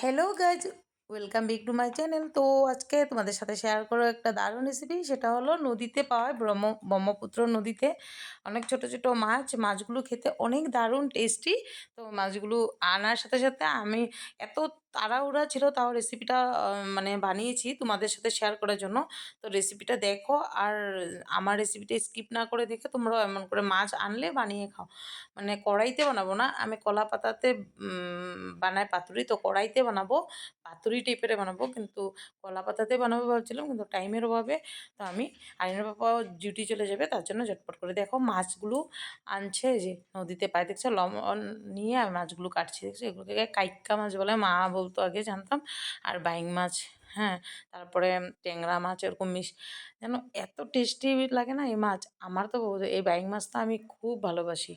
Hello guys welcome back to my channel তো আজকে তোমাদের সাথে শেয়ার করো একটা দারুণ রেসিপি সেটা হলো নদীতে পাওয়া ব্রহ্ম, ব্রহ্মপুত্র নদীতে। অনেক ছোট ছোট মাছ, মাছগুলো খেতে অনেক দারুণ টেস্টি তো মাছগুলো আনার সাথে সাথে আমি এত তাড়াহুড়া ছিল তাও রেসিপিটা মানে বানিয়েছি তোমাদের সাথে শেয়ার করার জন্য। তো রেসিপিটা দেখো আর আমার রেসিপিটা স্কিপ না করে দেখে তোমরাও এমন করে মাছ আনলে বানিয়ে খাও। মানে কড়াইতে বানাবো না, আমি কলা পাতাতে বানাই পাতুরি, তো কড়াইতে বানাবো, পাতুরি টাইপের বানাবো। কিন্তু কলা পাতাতে বানাবো ভাবছিলাম, কিন্তু টাইমের অভাবে তো আমি আইনের বাবা ডিউটি চলে যাবে, তার জন্য ঝটপট করে দেখো মাছগুলো আনছে যে নদীতে পায় দেখছ, লবণ নিয়ে আমি মাছগুলো কাটছি, দেখছ? এগুলোকে কাইক্কা মাছ বলে, মা বলতো আগে জানতাম। আর বাইং মাছ হ্যাঁ তারপরে ট্যাংরা মাছ এরকম মিশ, যেন এত টেস্টি লাগে না এই মাছ। আমার তো এই বাইং মাছটা আমি খুব ভালোবাসি।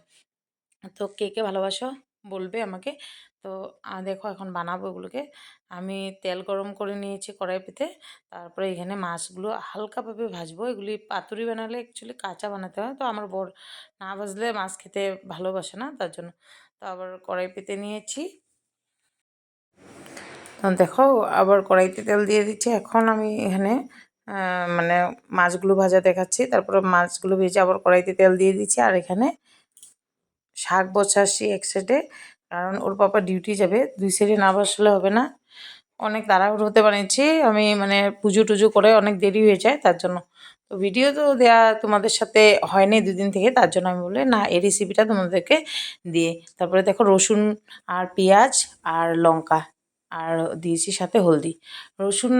তো কে কে ভালোবাসো বলবে আমাকে। তো দেখো এখন বানাবো এগুলোকে। আমি তেল গরম করে নিয়েছি কড়াই পেতে। তারপরে এখানে মাছগুলো হালকাভাবে ভাজবো। এগুলি পাতুরি বানালে অ্যাকচুয়ালি কাঁচা বানাতে হয়। তো আমার বর না ভাজলে মাছ খেতে ভালোবাসে না, তার জন্য। তো আবার কড়াই পেতে নিয়েছি। দেখো, আবার কড়াইতে তেল দিয়ে দিচ্ছি। এখন আমি এখানে মানে মাছগুলো ভাজা দেখাচ্ছি। তারপরে মাছগুলো ভেজে আবার কড়াইতে তেল দিয়ে দিচ্ছি। আর এখানে শাক বসাচ্ছি এক সাইডে কারণ ওর পাপা ডিউটি যাবে। দুই সাইডে না বসলে হবে না। অনেক তাড়াহুড়ো হতে বানিয়েছি আমি মানে পুজো টুজো করে অনেক দেরি হয়ে যায় তার জন্য। তো ভিডিও তো দেওয়া তোমাদের সাথে হয়নি দুদিন থেকে। তার জন্য আমি বলে না, এই রেসিপিটা তোমাদেরকে দিয়ে। তারপরে দেখো রসুন আর পেঁয়াজ আর লঙ্কা। আর দিয়েছি সাথে হলদি। রসুন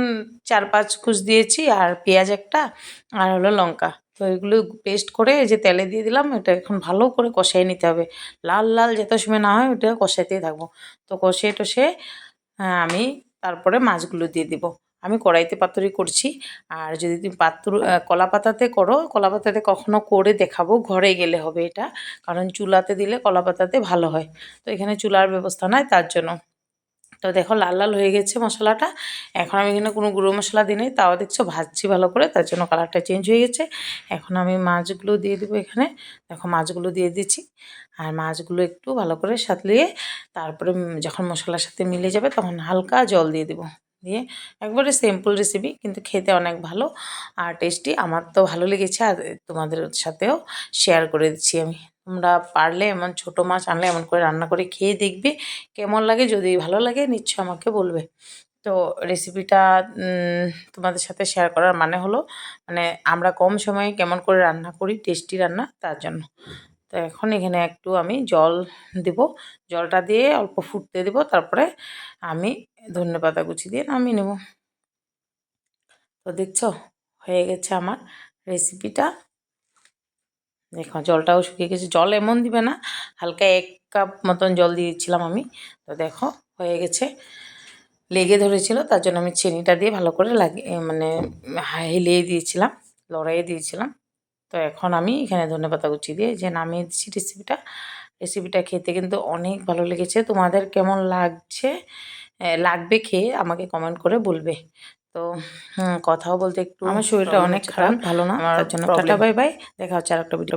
চার পাঁচ কুচ দিয়েছি আর পেঁয়াজ একটা আর হলো লঙ্কা। তো এগুলো পেস্ট করে যে তেলে দিয়ে দিলাম, এটা এখন ভালো করে কষাই নিতে হবে। লাল লাল যত সময় না হয় ওটা কষাইতেই থাকব। তো কষিয়ে টষে আমি তারপরে মাছগুলো দিয়ে দিব। আমি কড়াইতে পাতুরি করছি। আর যদি তুমি পাতুর কলা পাতাতে করো, কলা পাতাতে কখনো করে দেখাবো, ঘরে গেলে হবে এটা। কারণ চুলাতে দিলে কলা পাতাতে ভালো হয়। তো এখানে চুলার ব্যবস্থা নাই, তার জন্য। তো দেখো লাল লাল হয়ে গেছে মশলাটা। এখন আমি এখানে কোনো গুঁড়ো মশলা দিই তাও দেখছ ভাজছি ভালো করে, তার জন্য কালারটা চেঞ্জ হয়ে গেছে। এখন আমি মাছগুলো দিয়ে দেবো এখানে। দেখো মাছগুলো দিয়ে দিচ্ছি। আর মাছগুলো একটু ভালো করে সাতলিয়ে তারপরে যখন মশলার সাথে মিলে যাবে তখন হালকা জল দিয়ে দেবো। দিয়ে একবারে সিম্পল রেসিপি কিন্তু খেতে অনেক ভালো আর টেস্টি আমার তো ভালো লেগেছে আর তোমাদের সাথেও শেয়ার করে দিচ্ছি আমি। তোমরা পারলে এমন ছোট মাছ আনলে এমন করে রান্না করে খেয়ে দেখবে, কেমন লাগে যদি ভালো লাগে নিশ্চয় আমাকে বলবে। তো রেসিপিটা তোমাদের সাথে শেয়ার করার মানে হলো মানে আমরা কম সময়ে কেমন করে রান্না করি টেস্টি রান্না তার জন্য। তো এখন এখানে একটু আমি জল দেব, জলটা দিয়ে অল্প ফুটতে দেব, তারপরে আমি ধনে পাতা কুচি দিয়ে নামিয়ে নেব। তো দেখছ, হয়ে গেছে আমার রেসিপিটা দেখো জলটাও শুকিয়ে গেছে। জল এমন দিবে না হালকা এক কাপ মতন জল দিয়েছিলাম আমি। তো দেখো হয়ে গেছে। লেগে ধরেছিল তার জন্য আমি চিনিটা দিয়ে ভালো করে লাগিয়ে মানে হেলিয়ে দিয়েছিলাম লড়াইয়ে দিয়েছিলাম। তো এখন আমি এখানে ধনে পাতা কুচি দিয়ে যে নামিয়ে দিচ্ছি রেসিপিটা রেসিপিটা খেতে কিন্তু অনেক ভালো লেগেছে। তোমাদের কেমন লাগছে লাগবে খেয়ে আমাকে কমেন্ট করে বলবে। তো কথাও বলতে একটু আমার শরীরটা অনেক খারাপ ভালো না আমার জন্য টাটা বাই বাই দেখা হচ্ছে আর একটা ভিডিও